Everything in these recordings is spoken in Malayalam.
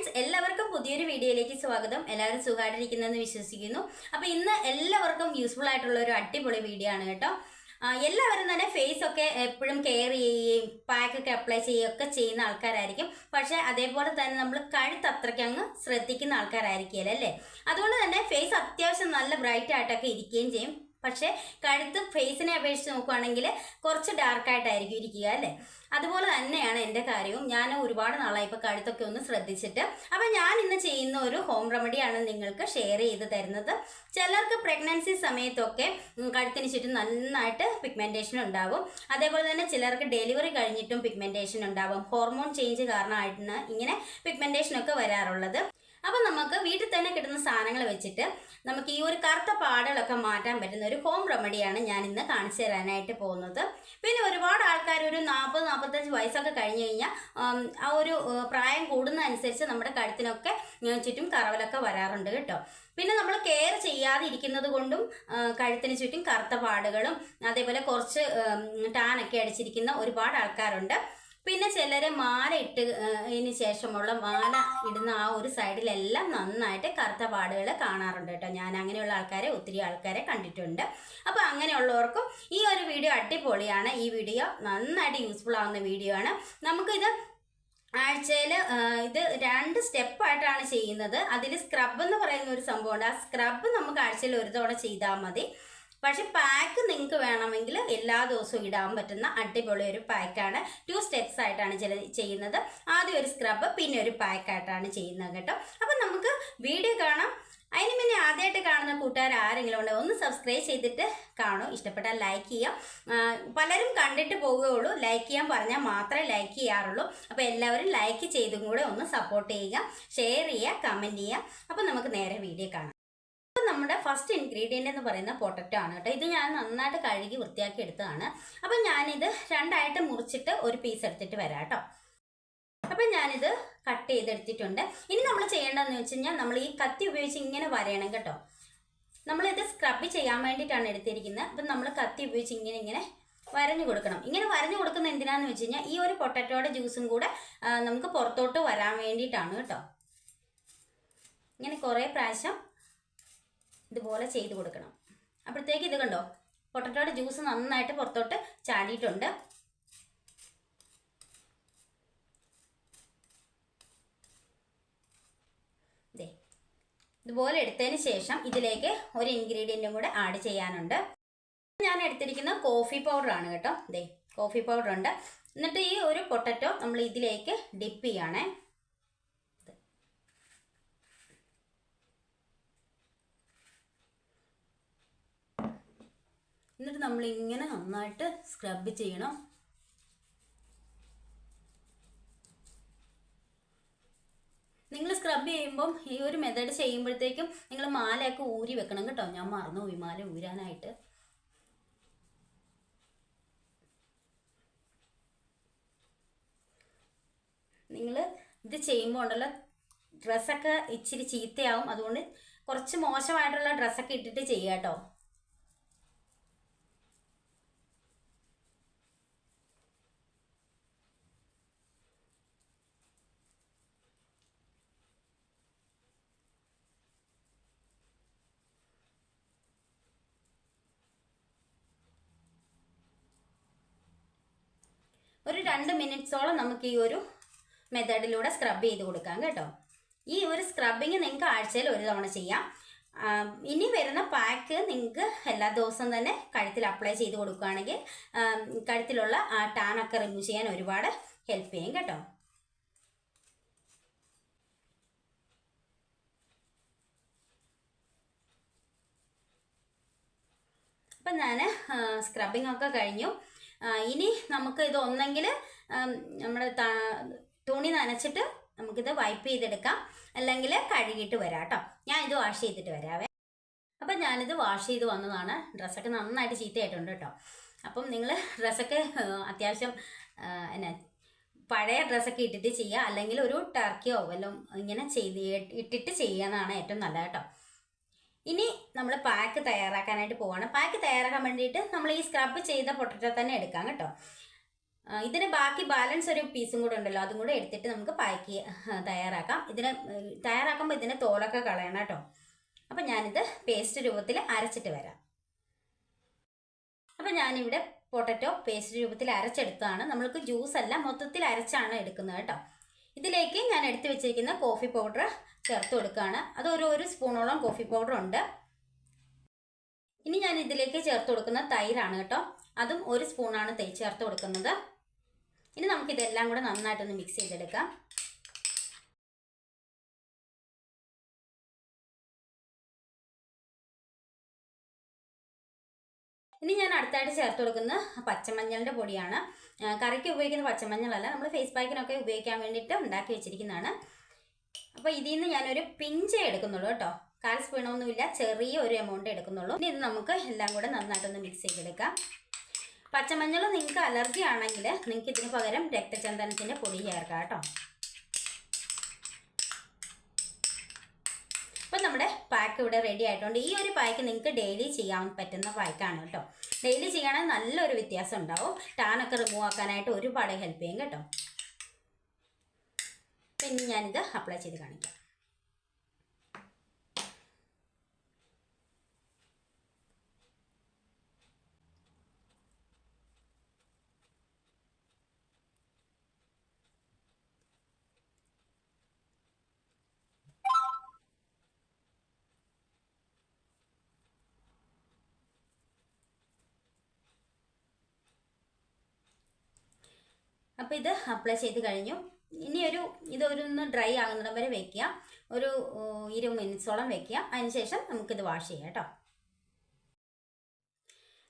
ഫ്രണ്ട്സ് എല്ലാവർക്കും പുതിയൊരു വീഡിയോയിലേക്ക് സ്വാഗതം. എല്ലാവരും സുഖമായിട്ടിരിക്കുന്നതെന്ന് വിശ്വസിക്കുന്നു. അപ്പോൾ ഇന്ന് എല്ലാവർക്കും യൂസ്ഫുൾ ആയിട്ടുള്ള ഒരു അടിപൊളി വീഡിയോ ആണ് കേട്ടോ. എല്ലാവരും തന്നെ ഫേസ് ഒക്കെ എപ്പോഴും കെയർ ചെയ്യുകയും പാക്കൊക്കെ അപ്ലൈ ചെയ്യുകയും ഒക്കെ ചെയ്യുന്ന ആൾക്കാരായിരിക്കും. പക്ഷേ അതേപോലെ തന്നെ നമ്മൾ കഴുത്ത് അത്രയ്ക്ക് അങ്ങ് ശ്രദ്ധിക്കുന്ന ആൾക്കാരായിരിക്കില്ല അല്ലേ? അതുകൊണ്ട് തന്നെ ഫേസ് അത്യാവശ്യം നല്ല ബ്രൈറ്റ് ആയിട്ടൊക്കെ ഇരിക്കുകയും ചെയ്യും. പക്ഷേ കഴുത്ത് ഫേസിനെ അപേക്ഷിച്ച് നോക്കുവാണെങ്കിൽ കുറച്ച് ഡാർക്കായിട്ടായിരിക്കും ഇരിക്കുക അല്ലേ? അതുപോലെ തന്നെയാണ് എന്റെ കാര്യവും. ഞാൻ ഒരുപാട് നാളായി ഇപ്പോൾ കഴുത്തൊക്കെ ഒന്ന് ശ്രദ്ധിച്ചിട്ട്. അപ്പം ഞാൻ ഇന്ന് ചെയ്യുന്ന ഒരു ഹോം റെമഡിയാണ് നിങ്ങൾക്ക് ഷെയർ ചെയ്ത് തരുന്നത്. ചിലർക്ക് പ്രഗ്നൻസി സമയത്തൊക്കെ കഴുത്തിന് ചുറ്റും നന്നായിട്ട് പിഗ്മെന്റേഷൻ ഉണ്ടാവും. അതേപോലെ തന്നെ ചിലർക്ക് ഡെലിവറി കഴിഞ്ഞിട്ടും പിഗ്മെന്റേഷൻ ഉണ്ടാവും. ഹോർമോൺ ചേഞ്ച് കാരണമായിട്ടാണ് ഇങ്ങനെ പിഗ്മെന്റേഷൻ ഒക്കെ വരാറുള്ളത്. അപ്പം നമുക്ക് വീട്ടിൽ തന്നെ കിട്ടുന്ന സാധനങ്ങൾ വെച്ചിട്ട് നമുക്ക് ഈ ഒരു കറുത്ത പാടുകളൊക്കെ മാറ്റാൻ പറ്റുന്ന ഒരു ഹോം റെമഡിയാണ് ഞാൻ ഇന്ന് കാണിച്ചു തരാനായിട്ട് പോകുന്നത്. പിന്നെ ഒരുപാട് ആൾക്കാർ ഒരു നാൽപ്പത് നാൽപ്പത്തഞ്ച് വയസ്സൊക്കെ കഴിഞ്ഞ് കഴിഞ്ഞാൽ ആ ഒരു പ്രായം കൂടുന്ന അനുസരിച്ച് നമ്മുടെ കഴുത്തിനൊക്കെ ചുറ്റും കറവലൊക്കെ വരാറുണ്ട് കേട്ടോ. പിന്നെ നമ്മൾ കെയർ ചെയ്യാതെ ഇരിക്കുന്നത് കൊണ്ടും കഴുത്തിന് ചുറ്റും കറുത്ത പാടുകളും അതേപോലെ കുറച്ച് ടാനൊക്കെ അടിച്ചിരിക്കുന്ന ഒരുപാട് ആൾക്കാരുണ്ട്. പിന്നെ ചിലർ മാല ഇട്ട് ഇതിന് ശേഷമുള്ള മാല ഇടുന്ന ആ ഒരു സൈഡിലെല്ലാം നന്നായിട്ട് കറുത്ത പാടുകൾ കാണാറുണ്ട് കേട്ടോ. ഞാൻ അങ്ങനെയുള്ള ആൾക്കാരെ ഒത്തിരി ആൾക്കാരെ കണ്ടിട്ടുണ്ട്. അപ്പോൾ അങ്ങനെയുള്ളവർക്കും ഈ ഒരു വീഡിയോ അടിപൊളിയാണ്. ഈ വീഡിയോ നന്നായിട്ട് യൂസ്ഫുൾ ആവുന്ന വീഡിയോ ആണ്. നമുക്കിത് ആഴ്ചയിൽ ഇത് രണ്ട് സ്റ്റെപ്പായിട്ടാണ് ചെയ്യുന്നത്. അതിൽ സ്ക്രബ് എന്ന് പറയുന്ന ഒരു സംഭവമുണ്ട്. ആ സ്ക്രബ് നമുക്ക് ആഴ്ചയിൽ ഒരു തവണ ചെയ്താൽ മതി. പക്ഷെ പാക്ക് നിങ്ങൾക്ക് വേണമെങ്കിൽ എല്ലാ ദിവസവും ഇടാൻ പറ്റുന്ന അടിപൊളി ഒരു പാക്കാണ് ടു സ്റ്റെപ്സ് ആയിട്ടാണ് ചെയ്യുന്നത്. ആദ്യം ഒരു സ്ക്രബ് പിന്നെ ഒരു പാക്കായിട്ടാണ് ചെയ്യുന്നത് കേട്ടോ. അപ്പം നമുക്ക് വീഡിയോ കാണാം. അതിന് പിന്നെ ആദ്യമായിട്ട് കാണുന്ന കൂട്ടുകാർ ആരെങ്കിലും ഉണ്ടോ ഒന്ന് സബ്സ്ക്രൈബ് ചെയ്തിട്ട് കാണൂ. ഇഷ്ടപ്പെട്ടാൽ ലൈക്ക് ചെയ്യാം. പലരും കണ്ടിട്ട് പോവുകയുള്ളൂ. ലൈക്ക് ചെയ്യാൻ പറഞ്ഞാൽ മാത്രമേ ലൈക്ക് ചെയ്യാറുള്ളൂ. അപ്പോൾ എല്ലാവരും ലൈക്ക് ചെയ്തും കൂടെ ഒന്ന് സപ്പോർട്ട് ചെയ്യുക ഷെയർ ചെയ്യുക കമന്റ് ചെയ്യുക. അപ്പോൾ നമുക്ക് നേരെ വീഡിയോ കാണാം. അപ്പോൾ നമ്മുടെ ഫസ്റ്റ് ഇൻഗ്രീഡിയന്റ് എന്ന് പറയുന്ന പൊട്ടറ്റോ ആണ് കേട്ടോ. ഇത് ഞാൻ നന്നായിട്ട് കഴുകി വൃത്തിയാക്കി എടുത്തതാണ്. അപ്പം ഞാനിത് രണ്ടായിട്ട് മുറിച്ചിട്ട് ഒരു പീസ് എടുത്തിട്ട് വരാം കേട്ടോ. അപ്പം ഞാനിത് കട്ട് ചെയ്തെടുത്തിട്ടുണ്ട്. ഇനി നമ്മൾ ചെയ്യേണ്ടതെന്ന് വെച്ച് കഴിഞ്ഞാൽ നമ്മൾ ഈ കത്തി ഉപയോഗിച്ച് ഇങ്ങനെ വരയണം കേട്ടോ. നമ്മളിത് സ്ക്രബ് ചെയ്യാൻ വേണ്ടിയിട്ടാണ് എടുത്തിരിക്കുന്നത്. അപ്പം നമ്മൾ കത്തി ഉപയോഗിച്ച് ഇങ്ങനെ ഇങ്ങനെ വരഞ്ഞു കൊടുക്കണം. ഇങ്ങനെ വരഞ്ഞു കൊടുക്കുന്ന എന്തിനാന്ന് വെച്ച് കഴിഞ്ഞാൽ ഈ ഒരു പൊട്ടറ്റോയുടെ ജ്യൂസും കൂടെ നമുക്ക് പുറത്തോട്ട് വരാൻ വേണ്ടിയിട്ടാണ് കേട്ടോ. ഇങ്ങനെ കുറേ പ്രാവശ്യം ഇതുപോലെ ചെയ്ത് കൊടുക്കണം. അപ്പോഴത്തേക്ക് ഇത് കണ്ടോ? പൊട്ടറ്റോയുടെ ജ്യൂസ് നന്നായിട്ട് പുറത്തോട്ട് ചാടിയിട്ടുണ്ട്. ഇതുപോലെ എടുത്തതിന് ശേഷം ഇതിലേക്ക് ഒരു ഇൻഗ്രീഡിയന്റും കൂടെ ആഡ് ചെയ്യാനുണ്ട്. ഞാൻ എടുത്തിരിക്കുന്ന കോഫി പൗഡർ ആണ് കേട്ടോ. ദേ കോഫി പൗഡർ ഉണ്ട്. എന്നിട്ട് ഈ ഒരു പൊട്ടറ്റോ നമ്മൾ ഇതിലേക്ക് ഡിപ്പ് ചെയ്യണേ എന്നിട്ട് നമ്മൾ ഇങ്ങനെ നന്നായിട്ട് സ്ക്രബ് ചെയ്യണം. നിങ്ങൾ സ്ക്രബ് ചെയ്യുമ്പം ഈ ഒരു മെത്തേഡ് ചെയ്യുമ്പോഴത്തേക്കും നിങ്ങൾ മാലയൊക്കെ ഊരി വെക്കണം കേട്ടോ. ഞാൻ മറന്നുപോയി മാല ഊരാനായിട്ട്. നിങ്ങൾ ഇത് ചെയ്യുമ്പോൾ ഉണ്ടല്ലോ ഡ്രസ്സൊക്കെ ഇച്ചിരി ചീത്തയാവും. അതുകൊണ്ട് കുറച്ച് മോശമായിട്ടുള്ള ഡ്രസ്സൊക്കെ ഇട്ടിട്ട് ചെയ്യാം കേട്ടോ ഒരു രണ്ട് മിനിറ്റ്സോളം നമുക്ക് ഈ ഒരു മെത്തേഡിലൂടെ സ്ക്രബ് ചെയ്ത് കൊടുക്കാം കേട്ടോ. ഈ ഒരു സ്ക്രബിങ് നിങ്ങൾക്ക് ആഴ്ചയിൽ ഒരു തവണ ചെയ്യാം. ഇനി വരുന്ന പാക്ക് നിങ്ങൾക്ക് എല്ലാ ദിവസവും തന്നെ കഴുത്തിൽ അപ്ലൈ ചെയ്ത് കൊടുക്കുകയാണെങ്കിൽ കഴുത്തിലുള്ള ടാനൊക്കെ റിമൂവ് ചെയ്യാൻ ഒരുപാട് ഹെൽപ്പ് ചെയ്യും കേട്ടോ. അപ്പം ഞാൻ സ്ക്രബിംഗ് ഒക്കെ കഴിഞ്ഞു. ഇനി നമുക്ക് ഇത് ഒന്നെങ്കിൽ നമ്മുടെ ത- തുണി നനച്ചിട്ട് നമുക്കിത് വൈപ്പ് ചെയ്തെടുക്കാം. അല്ലെങ്കിൽ കഴുകിയിട്ട് വരാം കേട്ടോ ഞാൻ ഇത് വാഷ് ചെയ്തിട്ട് വരാവേ. അപ്പം ഞാനിത് വാഷ് ചെയ്ത് വന്നതാണ്. ഡ്രസ്സൊക്കെ നന്നായിട്ട് ചീത്തയായിട്ടുണ്ട് കേട്ടോ അപ്പം നിങ്ങൾ ഡ്രസ്സൊക്കെ അത്യാവശ്യം എന്നാ പഴയ ഡ്രസ്സൊക്കെ ഇട്ടിട്ട് ചെയ്യുക. അല്ലെങ്കിൽ ഒരു ടർക്കിയോ വല്ലതും ഇങ്ങനെ ചെയ്ത് ഇട്ടിട്ട് ചെയ്യാന്നാണ് ഏറ്റവും നല്ലത് കേട്ടോ ഇനി നമ്മൾ പാക്ക് തയ്യാറാക്കാനായിട്ട് പോവാണ്. പാക്ക് തയ്യാറാക്കാൻ വേണ്ടിയിട്ട് നമ്മൾ ഈ സ്ക്രബ് ചെയ്ത പൊട്ടറ്റോ തന്നെ എടുക്കാം കേട്ടോ. ഇതിന് ബാക്കി ബാലൻസ് ഒരു പീസും കൂടെ ഉണ്ടല്ലോ അതും കൂടെ എടുത്തിട്ട് നമുക്ക് പാക്ക് തയ്യാറാക്കാം. ഇതിന് തയ്യാറാക്കുമ്പോൾ ഇതിന് തോലൊക്കെ കളയണം കേട്ടോ. അപ്പം ഞാനിത് പേസ്റ്റ് രൂപത്തിൽ അരച്ചിട്ട് വരാം. അപ്പം ഞാനിവിടെ പൊട്ടറ്റോ പേസ്റ്റ് രൂപത്തിൽ അരച്ചെടുത്തതാണ്. നമ്മൾക്ക് ജ്യൂസ് അല്ല മൊത്തത്തിൽ അരച്ചാണ് എടുക്കുന്നത് കേട്ടോ. ഇതിലേക്ക് ഞാൻ എടുത്തു വെച്ചിരിക്കുന്ന കോഫി പൗഡർ ചേർത്ത് കൊടുക്കുകയാണ് അത് ഒരു ഒരു സ്പൂണോളം കോഫി പൗഡർ ഉണ്ട്. ഇനി ഞാൻ ഇതിലേക്ക് ചേർത്ത് കൊടുക്കുന്ന തൈരാണ് കേട്ടോ. അതും ഒരു സ്പൂണാണ് തൈ ചേർത്ത് കൊടുക്കുന്നത്. ഇനി നമുക്ക് ഇതെല്ലാം കൂടെ നന്നായിട്ടൊന്ന് മിക്സ് ചെയ്തെടുക്കാം. ഇനി ഞാൻ അടുത്തായിട്ട് ചേർത്ത് കൊടുക്കുന്ന പച്ചമഞ്ഞളിന്റെ പൊടിയാണ്. കറിക്ക് ഉപയോഗിക്കുന്ന പച്ചമഞ്ഞളല്ല നമ്മൾ ഫേസ് പാക്കിനൊക്കെ ഉപയോഗിക്കാൻ വേണ്ടിയിട്ട് ഉണ്ടാക്കി വെച്ചിരിക്കുന്നതാണ്. അപ്പോൾ ഇതിൽ നിന്ന് ഞാനൊരു പിഞ്ചേ എടുക്കുന്നുള്ളൂ കേട്ടോ. കാൽ സ്പൂണൊന്നുമില്ല ചെറിയ ഒരു എമൗണ്ട് എടുക്കുന്നുള്ളൂ. ഇനി ഇത് നമുക്ക് എല്ലാം കൂടെ നന്നായിട്ടൊന്ന് മിക്സ് ചെയ്തെടുക്കാം. പച്ചമഞ്ഞൾ നിങ്ങൾക്ക് അലർജി ആണെങ്കിൽ നിങ്ങൾക്ക് ഇതിന് പകരം രക്തചന്ദനത്തിന്റെ പൊടി ചേർക്കാം കേട്ടോ. അപ്പം നമ്മുടെ പാക്ക് ഇവിടെ റെഡി ആയിട്ടുണ്ട്. ഈ ഒരു പാക്ക് നിങ്ങൾക്ക് ഡെയിലി ചെയ്യാൻ പറ്റുന്ന പാക്കാണ് കേട്ടോ. ഡെയിലി ചെയ്യണമെങ്കിൽ നല്ലൊരു വ്യത്യാസം ഉണ്ടാവും. ടാനൊക്കെ റിമൂവ് ആക്കാനായിട്ട് ഒരുപാട് ഹെൽപ്പ് ചെയ്യും കേട്ടോ. പിന്നെ ഞാനിത് അപ്ലൈ ചെയ്ത് കാണിക്കാം. അപ്പോൾ ഇത് അപ്ലൈ ചെയ്ത് കഴിഞ്ഞു. ഇനി ഒരു ഇതൊരു ഡ്രൈ ആകുന്നിടം വരെ വെക്കുക. ഒരു ഇരുപത് മിനിറ്റ്സോളം വെക്കുക. അതിനുശേഷം നമുക്കിത് വാഷ് ചെയ്യാം കേട്ടോ.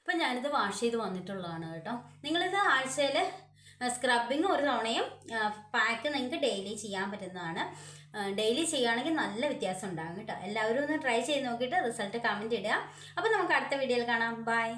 അപ്പം ഞാനിത് വാഷ് ചെയ്ത് വന്നിട്ടുള്ളതാണ് കേട്ടോ. നിങ്ങളിത് ആഴ്ചയിൽ സ്ക്രബിങ് ഒരു തവണയും പാക്ക് നിങ്ങൾക്ക് ഡെയിലി ചെയ്യാൻ പറ്റുന്നതാണ്. ഡെയിലി ചെയ്യുകയാണെങ്കിൽ നല്ല വ്യത്യാസം ഉണ്ടാകും കേട്ടോ. എല്ലാവരും ഒന്ന് ട്രൈ ചെയ്ത് നോക്കിയിട്ട് റിസൾട്ട് കമന്റ് ഇടുക. അപ്പോൾ നമുക്ക് അടുത്ത വീഡിയോയിൽ കാണാം. ബൈ.